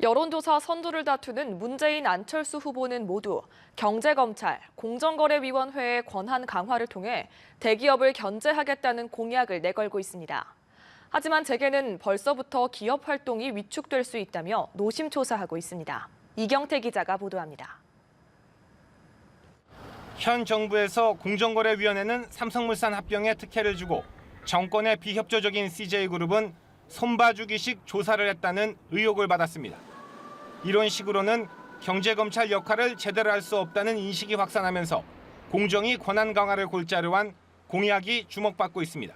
여론조사 선두를 다투는 문재인 안철수 후보는 모두 경제검찰, 공정거래위원회의 권한 강화를 통해 대기업을 견제하겠다는 공약을 내걸고 있습니다. 하지만 재계는 벌써부터 기업 활동이 위축될 수 있다며 노심초사하고 있습니다. 이경태 기자가 보도합니다. 현 정부에서 공정거래위원회는 삼성물산 합병에 특혜를 주고 정권의 비협조적인 CJ그룹은 손봐주기식 조사를 했다는 의혹을 받았습니다. 이런 식으로는 경제검찰 역할을 제대로 할 수 없다는 인식이 확산하면서 공정위 권한 강화를 골자로 한 공약이 주목받고 있습니다.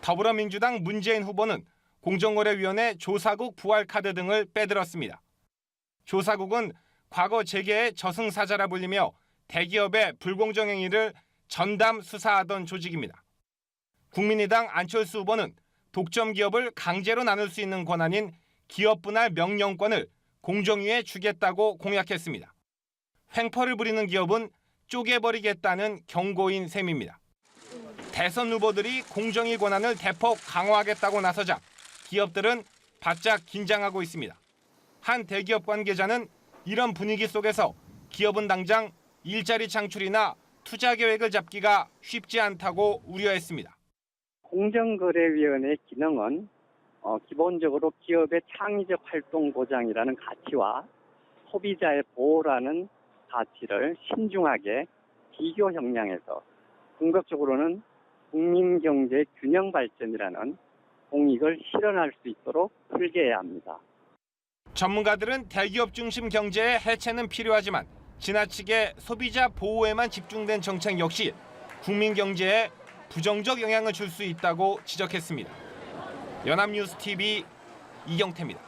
더불어민주당 문재인 후보는 공정거래위원회 조사국 부활 카드 등을 빼들었습니다. 조사국은 과거 재계의 저승사자라 불리며 대기업의 불공정 행위를 전담 수사하던 조직입니다. 국민의당 안철수 후보는 독점 기업을 강제로 나눌 수 있는 권한인 기업 분할 명령권을 공정위에 주겠다고 공약했습니다. 횡포를 부리는 기업은 쪼개버리겠다는 경고인 셈입니다. 대선 후보들이 공정위 권한을 대폭 강화하겠다고 나서자 기업들은 바짝 긴장하고 있습니다. 한 대기업 관계자는 이런 분위기 속에서 기업은 당장 일자리 창출이나 투자 계획을 잡기가 쉽지 않다고 우려했습니다. 공정거래위원회 기능은 어, 기본적으로 기업의 창의적 활동 보장이라는 가치와 소비자의 보호라는 가치를 신중하게 비교 형량해서 궁극적으로는 국민 경제 균형 발전이라는 공익을 실현할 수 있도록 설계해야 합니다. 전문가들은 대기업 중심 경제의 해체는 필요하지만 지나치게 소비자 보호에만 집중된 정책 역시 국민 경제에 부정적 영향을 줄 수 있다고 지적했습니다. 연합뉴스 TV 이경태입니다.